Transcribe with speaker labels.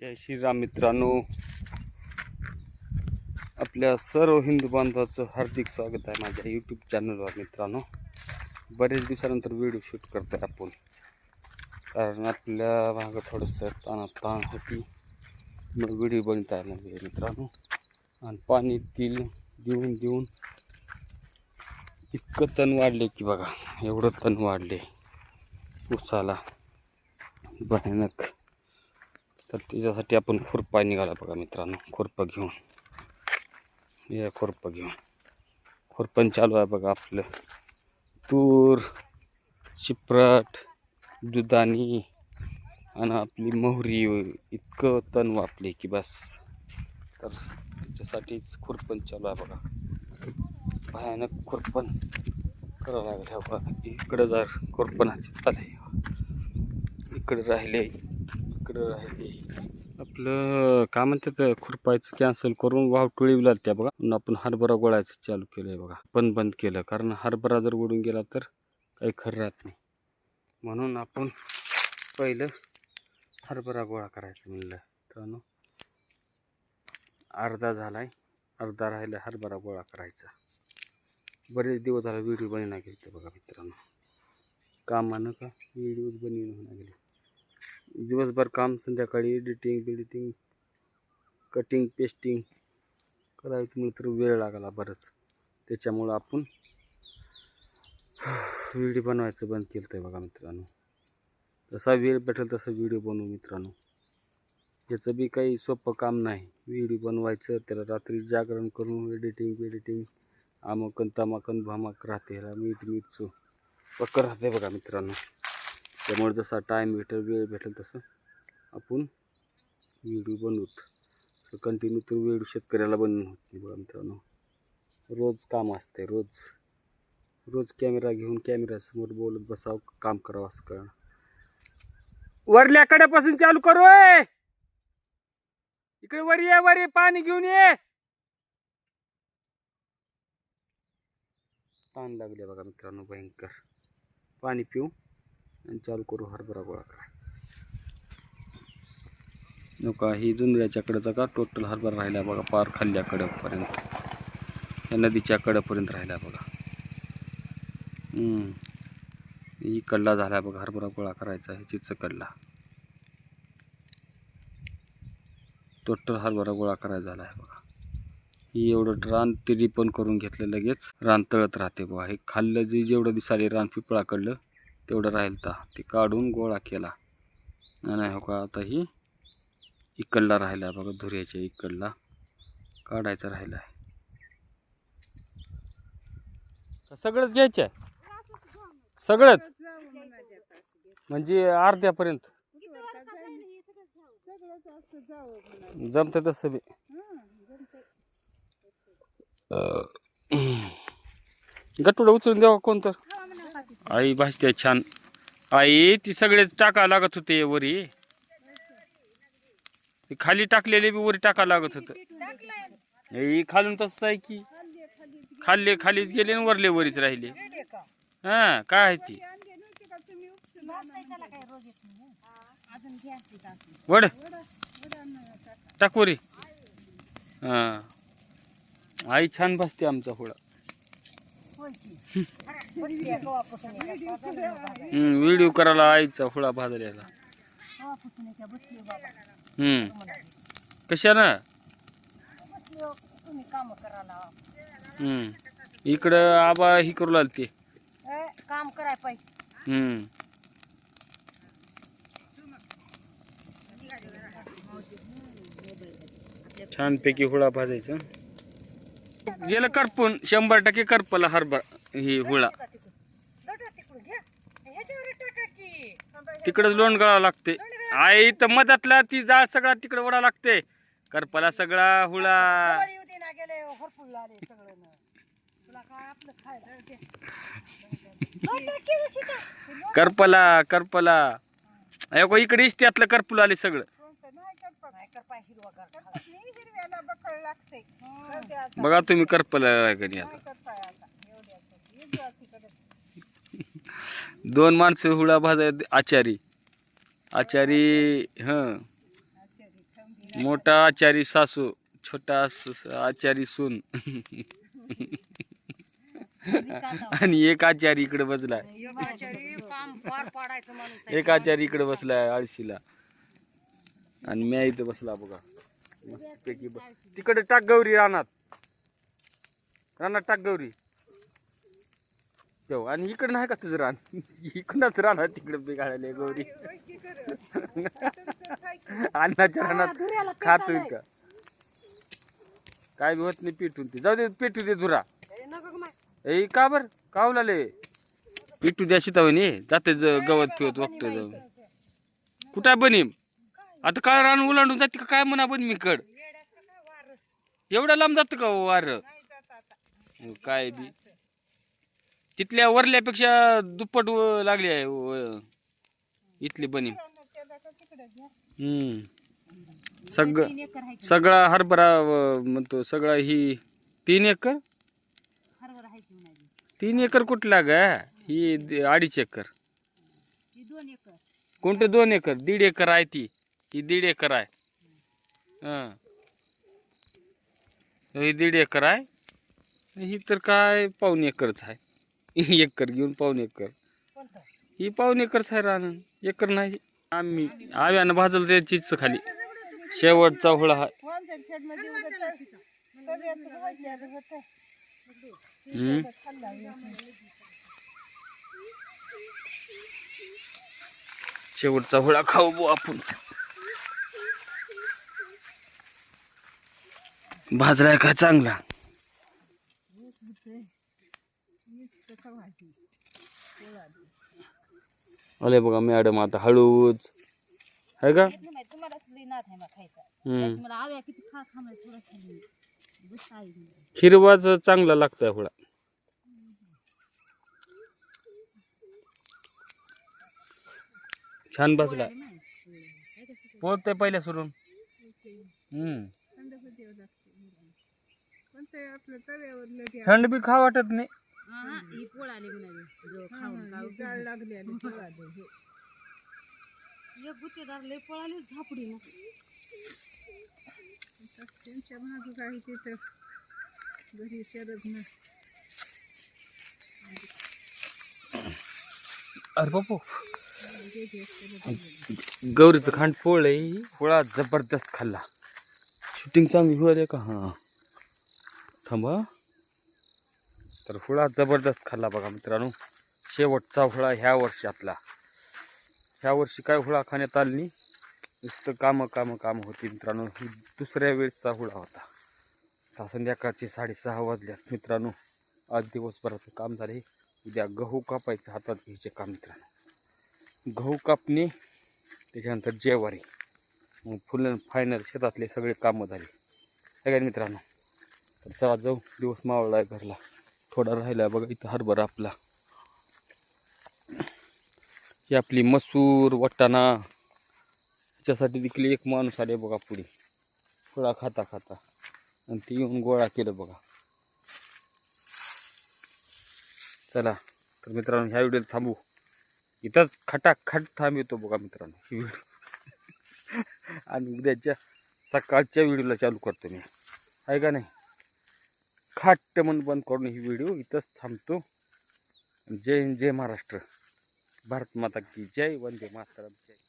Speaker 1: जय श्रीराम मित्रांनो. आपल्या सर्व हिंदू बांधवाचं हार्दिक स्वागत आहे माझ्या यूट्यूब चॅनलवर मित्रांनो. बरेच दिवसानंतर व्हिडिओ शूट करतो आहे आपण. कारण आपल्या भागात थोडंसं ताण ताण होती. मग व्हिडिओ बनवता आला नाही मित्रांनो. आणि पाणी दिल देऊन देऊन इतकं तण वाढले की बघा एवढं तण वाढले. उसाला भयानक. तर त्याच्यासाठी आपण खुरपा निघाला बघा मित्रांनो. खुरपं घेऊन. या खुरपं घेऊन. खुरपण चालू आहे बघा आपलं. तूर शिप्रट दुधानी आणि आपली मोहरी इतकं तण वापले की बस. तर त्याच्यासाठीच खुरपण चालू आहे बघा. भयानक खुरपण करावं लागेल हो बघा. इकडं जर खुरपणाची झालं इकडं राहिले. इकडं राहिले आपलं काय म्हणतात खुरपायचं कॅन्सल करून वाव टोळी त्या बघा. म्हणून आपण हरभरा गोळायचं चालू केलं आहे बघा. पण बंद केलं. कारण हरभरा जर उडून गेला तर काही खरं राहत नाही. म्हणून आपण पहिलं हरभरा गोळा करायचं म्हणलं. मित्रांनो अर्धा झालाय. अर्धा राहिला हरभरा गोळा करायचा. बरेच दिवस झाला व्हिडिओ बनवून गेले बघा मित्रांनो. कामानं का? व्हिडिओज बनवून होणार गेले. दिवसभर काम संध्याकाळी एडिटिंग बिडिटिंग कटिंग पेस्टिंग करायचं म्हणलं तर वेळ लागला बरंच. त्याच्यामुळं आपण व्हिडिओ बनवायचं बंद केलं आहे बघा मित्रांनो. जसा वेळ भेटेल तसं व्हिडिओ बनवू मित्रांनो. याचं बी काही सोपं काम नाही. व्हिडिओ बनवायचं त्याला रात्री जागरण करून एडिटिंग बिडिटिंग आमकन तमाकन भामाक राहते ह्याला मीठ मीठ पक्क राहते बघा मित्रांनो. त्यामुळे जसा टाईम भेटेल वेळ भेटेल तसं आपण व्हिडिओ बनवत. तर कंटिन्यू तो व्हिडिओ शेतकऱ्याला बनवून होत नाही बघा मित्रांनो. रोज काम असते रोज. रोज कॅमेरा घेऊन कॅमेऱ्यासमोर बोलत बसावं काम करावं असं कळ वरल्या कड्यापासून चालू करू ए! इकडे वर ये वर ये पाणी घेऊन ये! ताण लागले बघा मित्रांनो भयंकर. पाणी पिऊ. आणि चालू करू हरभरा गोळा करा. नका ही जुंजळ्याच्या कडेचा का? टोटल हरभरा राहिला बघा पार खाल्ल्या कडेपर्यंत. या नदीच्या कडेपर्यंत राहिला बघा. ही कडला झाला बघा हरभरा गोळा करायचा आहे चिच कडला टोटल हरभरा गोळा करायचा झाला आहे बघा. ही एवढं रान तिरी पण करून घेतलं लगेच. रान तळत राहते बघा. हे खाल्लं जे जेवढं दिसाले रान पिपळाकडलं तेवढं राहील तर. ते काढून गोळा केला. नाही हो का आता ही इकडला राहिला बघा धुऱ्याच्या इकडला. काढायचा राहिला आहे. सगळंच घ्यायचं आहे सगळंच? म्हणजे अर्ध्यापर्यंत? जमत तसं बी. गटुडं उचलून द्यावा कोण तर आई भासते छान. आई ती सगळेच टाका लागत होते वरी. खाली टाकलेले बी वरी टाका लागत होत. खालून तसं आहे की. खाल्ले खालीच गेले आणि वरले वरीच राहिले. हा काय आहे ती? वड. टाकवरी हा. आई छान भासते आमचा होळा. व्हिडिओ करायला आईचा हुळा भाजलेला. हम्म. कशानं? हम्म. इकडं आबा ही करू लागते
Speaker 2: काम कराय पाहिजे
Speaker 1: हम्म. छानपैकी हुळा भाजायचं. गेलं करपून शंभर टक्के करपला हरभर ही हुळा. तिकडच लोण गळावं लागते. आई तर मधातला ती जाळ सगळा तिकडे ओढा लागते. करपाला सगळा हुळा. करपला करपला. ऐको इकडे इस्त्यातलं करपूल आले सगळं. बघा तुम्ही करपला कधी आता. दोन माणसं हुळा भाजा आचारी. आचारी हं. मोठा आचारी सासू छोटा स- आचारी सून. आणि एक आचारी इकडे बसलाय.
Speaker 2: एक आचारी काम पार पाडायचं माणूस आहे.
Speaker 1: एक आचारी इकडे बसलाय आळशीला. आणि मी इथं बसला बघा. मस्तपैकी बस तिकडे टाक गौरी रानात. रानात टाक गौरी. ठेव आणि इकडं नाही का तुझं रान? इकडंच रानात तिकडे बिघाडायला गौरी. अन्नाच्या रानात
Speaker 2: हा,
Speaker 1: खातोय का? काय बी होत नाही पेटून ते. जाऊ दे पेटू दे धुरा.
Speaker 2: ए,
Speaker 1: का बर? कावलाले. पेटू द्या शितावणी. जाते ज- गवत पिवत बघतोय जाऊन कुठं आहे बनीम? आता काय रान उलांडून जाते का काय म्हणा बन मी कड एवढ्या लांब जात का हो वार? काय बी. तिथल्या वरल्यापेक्षा दुप्पट लागली आहे व- इथली बनीम हम्म. सगळं सगळा हरभरा म्हणतो सगळा ही तीन एकर. तीन एकर कुठला ग? ही अडीच
Speaker 2: ही एकर.
Speaker 1: कोणते दोन एकर? दीड एकर आहे ती. ही दीड एकर आहे. हां. ही दीड एकर आहे. ही तर काय पाऊन एकरच आहे. एकर घेऊन पाऊन एकर. ही पाऊन एकरच आहे राहणं एकर नाही. आम्ही आव्यानं भाजल त्याचीच खाली. शेवटचा हुळा हा. शेवटचा हुळा खाऊ आपण. आपण भाजलाय का चांगला? आले बघा मॅडम आता हळूच. आहे का?
Speaker 2: आहे थोडं
Speaker 1: हिरवाच चांगला लागतोय हुळा छान भाजला पोहते पहिल्या सुरून. हम्म. थंड बी खा वाटत नाही.
Speaker 2: ही पोळ आली म्हणाली. जो खाऊन खाऊन एक गुत्तेदार लय पळाली झापडी ना.
Speaker 1: अरे बापू. गौरीचं खांड पोळ आहे. पोळा जबरदस्त खाल्ला. शूटिंग चांगली हुआ का? हां. थांबा. तर हुळा जबरदस्त खाल्ला बघा मित्रांनो. शेवटचा हुळा ह्या वर्षातला ह्या वर्षी काय हुळा खाण्यात आली नाही. नुसतं कामं कामं कामं होती मित्रांनो. ही दुसऱ्या वेळेसचा हुळा होता. आता संध्याकाळचे साडेसहा वाजल्यात मित्रांनो. आज दिवसभराचं काम झाले उद्या गहू कापायचं हातात घ्यायचे काम मित्रांनो. गहू कापणे त्याच्यानंतर जेवारी. मग फुलं फायनल शेतातले सगळे कामं झाले. सगळ्या मित्रांनो? तर चला जाऊ. दिवस मावळला आहे घरला. थोडा राहिला आहे बघा इथं हरभरा आपला. ही आपली मसूर वाटाणा. ह्याच्यासाठी देखील एक माणूस आले बघा पुढे. फळा खाता खाता. आणि ती येऊन गोळा केलं बघा. चला. तर मित्रांनो ह्या व्हिडिओला थांबू. इथंच खटाखट थांबवतो बघा मित्रांनो ही व्हिडिओ. आणि उद्याच्या सकाळच्या व्हिडिओला चालू करतो मी. आहे का नाही? खाट्ट म्हणून बंद करून ही व्हिडिओ इथंच थांबतो. जय हिंद जय महाराष्ट्र. भारत माता की जय वंदे मातरम जय.